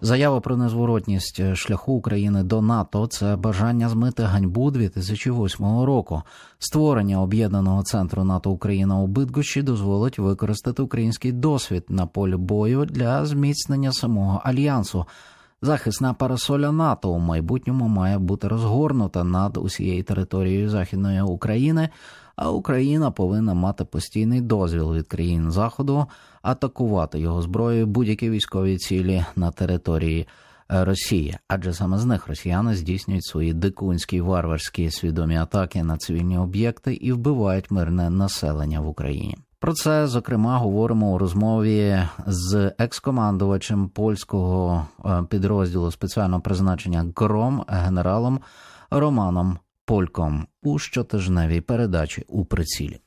Заява про незворотність шляху України до НАТО це бажання змити ганьбу 2008 року. Створення об'єднаного центру НАТО Україна у Бидгощі дозволить використати український досвід на полі бою для зміцнення самого альянсу. Захисна парасоля НАТО у майбутньому має бути розгорнута над усією територією Західної України, а Україна повинна мати постійний дозвіл від країн Заходу атакувати його зброєю будь-які військові цілі на території е, Росії, адже саме з них росіяни здійснюють свої дикунські варварські свідомі атаки на цивільні об'єкти і вбивають мирне населення в Україні. Про це зокрема говоримо у розмові з екс-командувачем польського е, підрозділу спеціального призначення ГРОМ генералом Романом Польком у щотижневій передачі у прицілі.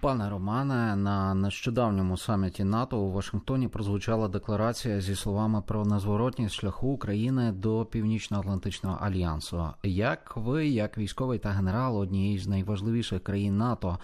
Пане Романе, на нещодавньому саміті НАТО у Вашингтоні прозвучала декларація зі словами про незворотність шляху України до Північно-Атлантичного альянсу. Як ви, як військовий та генерал однієї з найважливіших країн НАТО,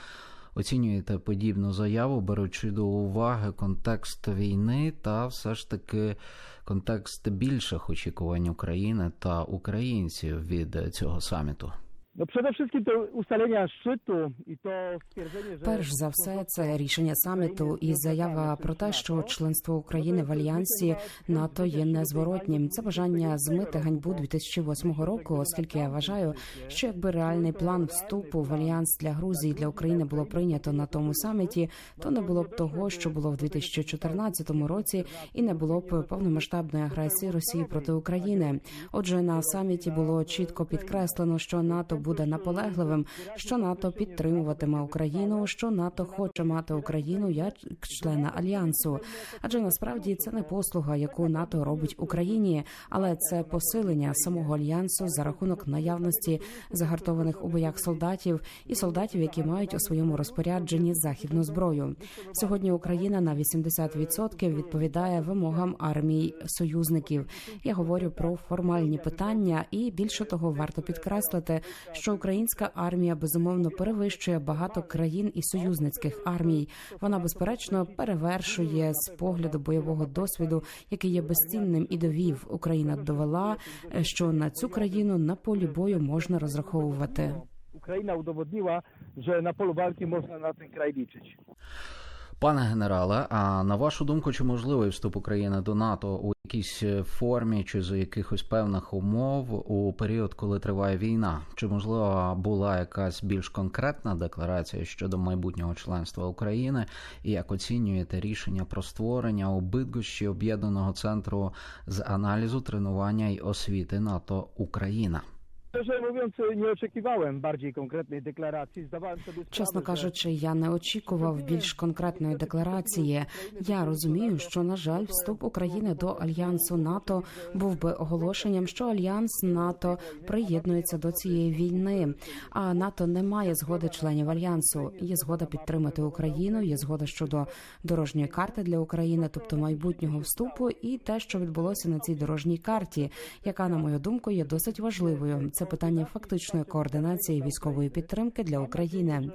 оцінюєте подібну заяву, беручи до уваги контекст війни та все ж таки контекст більших очікувань України та українців від цього саміту? No przede wszystkim to ustalenia szczytu i to stwierdzenie, że... Перш за все, це рішення саміту і заява про те, що членство України в альянсі НАТО є незворотнім. Це бажання змити ганьбу 2008 року, оскільки я вважаю, що якби реальний план вступу в альянс для Грузії для України було прийнято на тому саміті, то не було б того, що було в 2014 році, і не було б повномасштабної агресії Росії проти України. Отже, на саміті було чітко підкреслено, що НАТО буде наполегливим, що НАТО підтримуватиме Україну, що НАТО хоче мати Україну як члена альянсу. Адже насправді це не послуга, яку НАТО робить Україні, але це посилення самого альянсу за рахунок наявності загартованих у боях солдатів і солдатів, які мають у своєму розпорядженні західну зброю. Сьогодні Україна на 80% відповідає вимогам армій союзників. Я говорю про формальні питання, і більше того, варто підкреслити, що українська армія безумовно перевищує багато країн і союзницьких армій. Вона безперечно перевершує з погляду бойового досвіду, який є безцінним і довів. Україна довела, що на цю країну на полі бою можна розраховувати. Ukraina udowodniła, że na polu walki można na ten kraj liczyć. Пане генерале, а на вашу думку, чи можливий вступ України до НАТО у якійсь формі чи за якихось певних умов у період, коли триває війна? Чи можливо була якась більш конкретна декларація щодо майбутнього членства України? І як оцінюєте рішення про створення у Бидгощі об'єднаного центру з аналізу, тренування й освіти НАТО Україна? Szczerze mówiąc, nie oczekiwałem bardziej konkretnej deklaracji. Zdawałem sobie sprawę, Чесно кажучи, я не очікував більш конкретної декларації. Я розумію, що на жаль, вступ України до альянсу НАТО був би оголошенням, що альянс НАТО приєднується до цієї війни. А НАТО не має згоди членів альянсу. Є згода підтримати Україну, є згода щодо дорожньої карти для України, тобто майбутнього вступу, і те, що відбулося на цій дорожній карті, яка, на мою думку, є досить важливою. Це питання фактичної координації військової підтримки для України.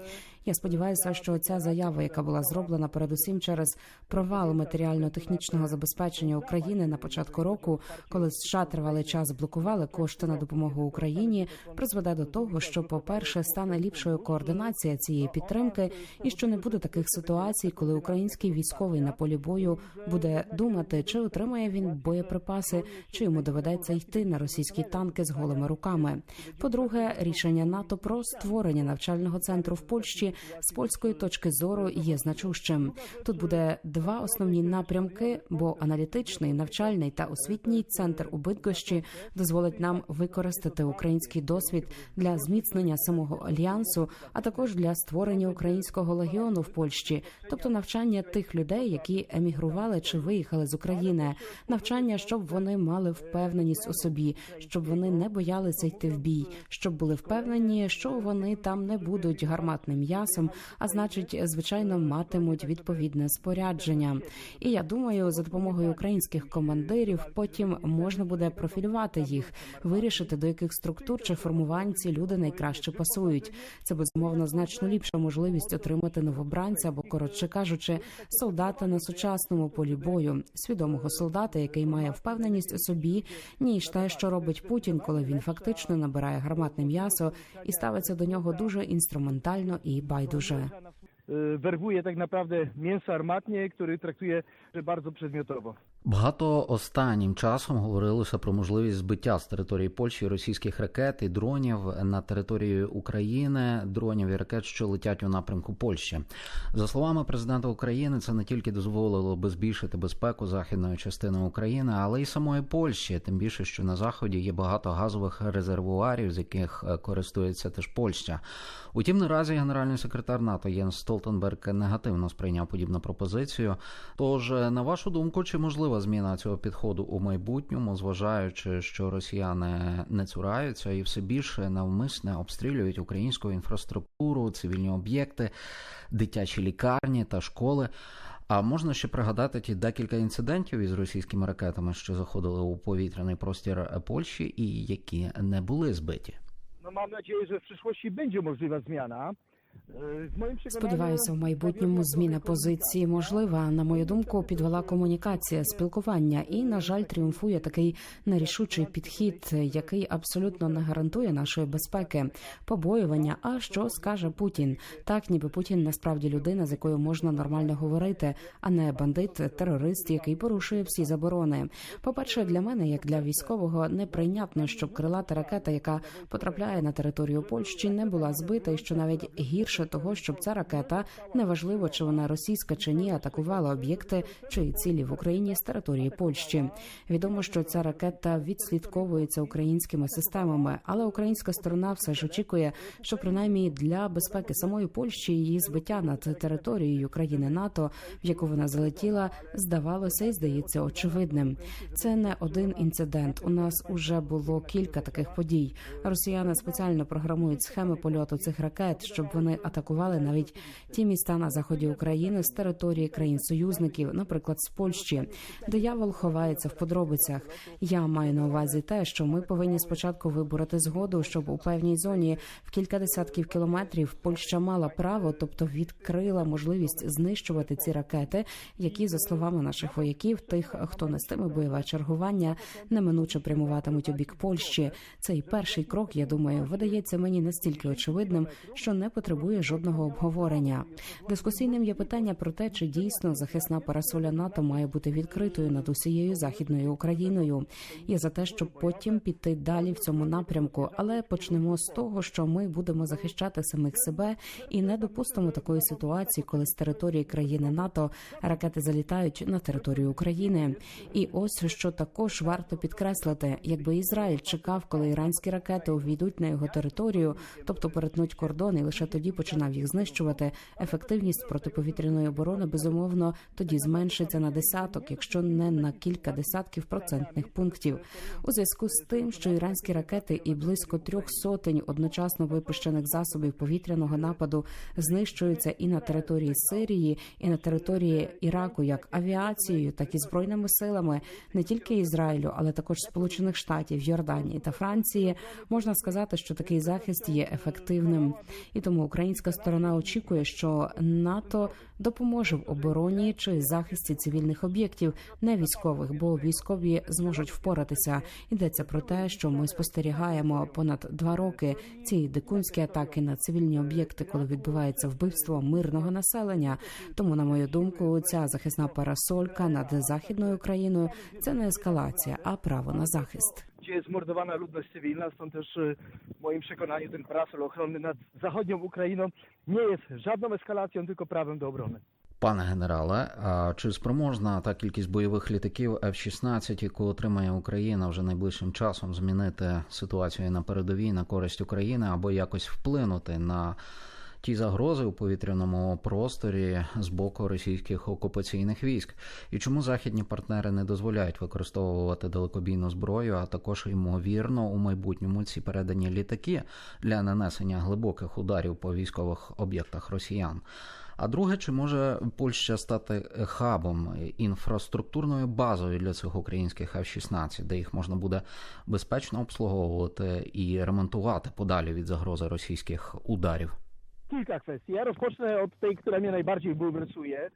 Я сподіваюся, що ця заява, яка була зроблена передусім через провал матеріально-технічного забезпечення України на початку року, коли США тривалий час блокували кошти на допомогу Україні, призведе до того, що, по-перше, стане ліпшою координація цієї підтримки, і що не буде таких ситуацій, коли український військовий на полі бою буде думати, чи отримає він боєприпаси, чи йому доведеться йти на російські танки з голими руками. По-друге, рішення НАТО про створення навчального центру в Польщі з польської точки зору є значущим. Тут буде два основні напрямки, бо аналітичний, навчальний та освітній центр у Бидгощі дозволить нам використати український досвід для зміцнення самого альянсу, а також для створення українського легіону в Польщі, тобто навчання тих людей, які емігрували чи виїхали з України, навчання, щоб вони мали впевненість у собі, щоб вони не боялися йти в бій, щоб були впевнені, що вони там не будуть гарматним м'ясом, а значить, звичайно, матимуть відповідне спорядження. І я думаю, за допомогою українських командирів потім можна буде профілювати їх, вирішити до яких структур чи формувань ці люди найкраще пасують. Це безумовно значно ліпша можливість отримати новобранця або, коротше кажучи, солдата на сучасному полі бою, свідомого солдата, який має впевненість у собі, ніж те, що робить Путін, коли він фактично набирає гарматне м'ясо і ставиться до нього дуже інструментально і Bajdurze. Y, Werwuje tak naprawdę mięso armatnie, który traktuje bardzo przedmiotowo. Багато останнім часом говорилося про можливість збиття з території Польщі російських ракет і дронів на території України, дронів і ракет, що летять у напрямку Польщі. За словами президента України, це не тільки дозволило би збільшити безпеку західної частини України, але й самої Польщі. Тим більше, що на заході є багато газових резервуарів, з яких е, користується теж Польща. Утім, наразі генеральний секретар НАТО Єнс Столтенберг негативно сприйняв подібну пропозицію. Тож, на вашу думку, чи можлива зміна цього підходу у майбутньому, зважаючи, що росіяни не цураються і все більше навмисне обстрілюють українську інфраструктуру, цивільні об'єкти, дитячі лікарні та школи? А можна ще пригадати ті декілька інцидентів із російськими ракетами, що заходили у повітряний простір Польщі, і які не були збиті. No mam nadzieję, że w przyszłości będzie możliwa zmiana. Сподіваюся, в майбутньому зміна позиції можлива. На мою думку, підвела комунікація, спілкування, і на жаль, тріумфує такий нерішучий підхід, який абсолютно не гарантує нашої безпеки, побоювання. А що скаже Путін? Так, ніби Путін насправді людина, з якою можна нормально говорити, а не бандит, терорист, який порушує всі заборони. По перше, для мене, як для військового, неприйнятно, щоб крилата ракета, яка потрапляє на територію Польщі, не була збита, і що навіть гірше того, щоб ця ракета неважливо, чи вона російська чи ні, атакувала об'єкти чи цілі в Україні з території Польщі. Відомо, що ця ракета відслідковується українськими системами, але українська сторона все ж очікує, що принаймні для безпеки самої Польщі її збиття над територією країни НАТО, в яку вона залетіла, здавалося і здається очевидним. Це не один інцидент. У нас уже було кілька таких подій. Росіяни спеціально програмують схеми польоту цих ракет, щоб вони атакували навіть ті міста на заході України з території країн-союзників, наприклад, з Польщі. Диявол ховається в подробицях. Я маю на увазі те, що ми повинні спочатку вибороти згоду, щоб у певній зоні в кілька десятків кілометрів Польща мала право, тобто відкрила можливість знищувати ці ракети, які, за словами наших вояків, тих, хто нестиме бойове чергування, неминуче прямуватимуть у бік Польщі. Цей перший крок, я думаю, видається мені настільки очевидним, що не потребує жодного обговорення. Дискусійним є питання про те, чи дійсно захисна парасоля НАТО має бути відкритою над усією західною Україною. Я за те, щоб потім піти далі в цьому напрямку, але почнемо з того, що ми будемо захищати самих себе і не допустимо такої ситуації, коли з території країни НАТО ракети залітають на територію України. І ось що також варто підкреслити, якби Ізраїль чекав, коли іранські ракети увійдуть на його територію, тобто перетнуть кордон, і лише тоді починав їх знищувати. Ефективність протиповітряної оборони безумовно тоді зменшиться на десяток, якщо не на кілька десятків процентних пунктів. У зв'язку з тим, що іранські ракети і близько трьох сотень одночасно випущених засобів повітряного нападу знищуються і на території Сирії, і на території Іраку, як авіацією, так і збройними силами не тільки Ізраїлю, але також Сполучених Штатів, Йорданії та Франції, можна сказати, що такий захист є ефективним, і тому українська сторона очікує, що НАТО допоможе в обороні чи захисті цивільних об'єктів, не військових, бо військові зможуть впоратися. Йдеться про те, що ми спостерігаємо понад два роки ці дикунські атаки на цивільні об'єкти, коли відбувається вбивство мирного населення. Тому, на мою думку, ця захисна парасолька над західною Україною це не ескалація, а право на захист. Gdzie jest mordowana ludność cywilna, stąd też w moim przekonaniu ten parasol ochronny nad zachodnią Ukrainą nie jest żadną eskalacją, tylko prawem do obrony. Пане генерале, а чи спроможна та кількість бойових літаків F-16, яку отримає Україна вже найближчим часом, змінити ситуацію на передовій на користь України або якось вплинути на ті загрози у повітряному просторі з боку російських окупаційних військ, і чому західні партнери не дозволяють використовувати далекобійну зброю, а також ймовірно у майбутньому ці передані літаки для нанесення глибоких ударів по військових об'єктах росіян. А друге, чи може Польща стати хабом, інфраструктурною базою для цих українських F-16, де їх можна буде безпечно обслуговувати і ремонтувати подалі від загрози російських ударів? Kilka kwestii. Ja rozpocznę od tej, która mnie najbardziej bulwersuje.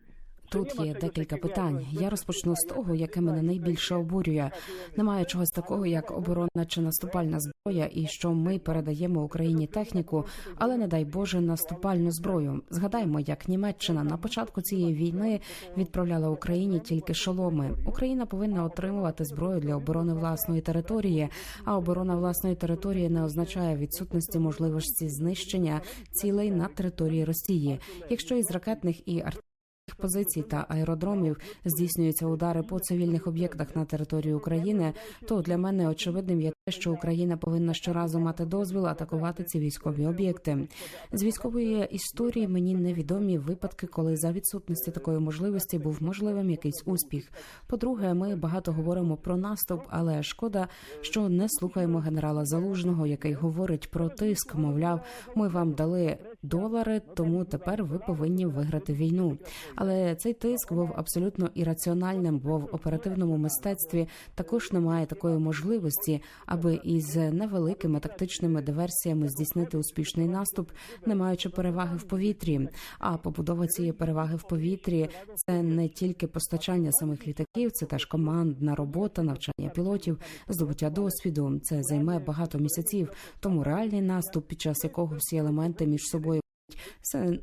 Тут є декілька питань. Я розпочну з того, яке мене найбільше обурює. Немає чогось такого, як оборонна чи наступальна зброя, і що ми передаємо Україні техніку, але не дай Боже наступальну зброю. Згадаймо, як Німеччина на початку цієї війни відправляла Україні тільки шоломи. Україна повинна отримувати зброю для оборони власної території. А оборона власної території не означає відсутності можливості знищення цілей на території Росії, якщо із ракетних і артилерійських позицій та аеродромів здійснюються удари по цивільних об'єктах на території України, то для мене очевидним є те, що Україна повинна щоразу мати дозвіл атакувати ці військові об'єкти. З військової історії мені невідомі випадки, коли за відсутності такої можливості був можливим якийсь успіх. По-друге, ми багато говоримо про наступ, але шкода, що не слухаємо генерала Залужного, який говорить про тиск. Мовляв, ми вам дали долари, тому тепер ви повинні виграти війну. Але цей тиск був абсолютно ірраціональним, бо в оперативному мистецтві також немає такої можливості, аби із невеликими тактичними диверсіями здійснити успішний наступ, не маючи переваги в повітрі. А побудова цієї переваги в повітрі це не тільки постачання самих літаків, це теж командна робота, навчання пілотів, здобуття досвіду. Це займе багато місяців. Тому реальний наступ, під час якого всі елементи між собою все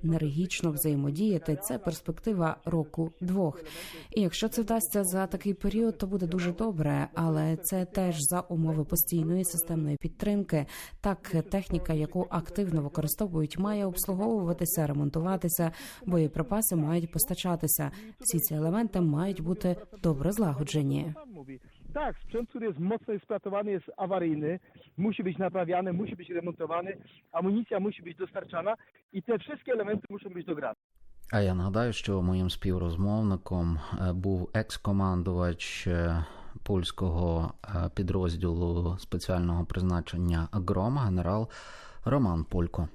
взаємодіяти. Це перспектива року двох. І якщо це вдасться за такий період, то буде дуже добре. Але це теж за умови постійної системної підтримки. Так, техніка, яку активно використовують, має обслуговуватися, ремонтуватися, боєприпаси мають постачатися. Всі ці елементи мають бути добре злагоджені. Tak, sprzęt, który jest mocno eksploatowany, jest awaryjny, musi być naprawiany, musi być remontowany, amunicja musi być dostarczana i te wszystkie elementy muszą być dograne. А я нагадаю, що моїм співрозмовником е, був екс-командувач е, польського е, підрозділу спеціального призначення Гром, генерал Роман Полько.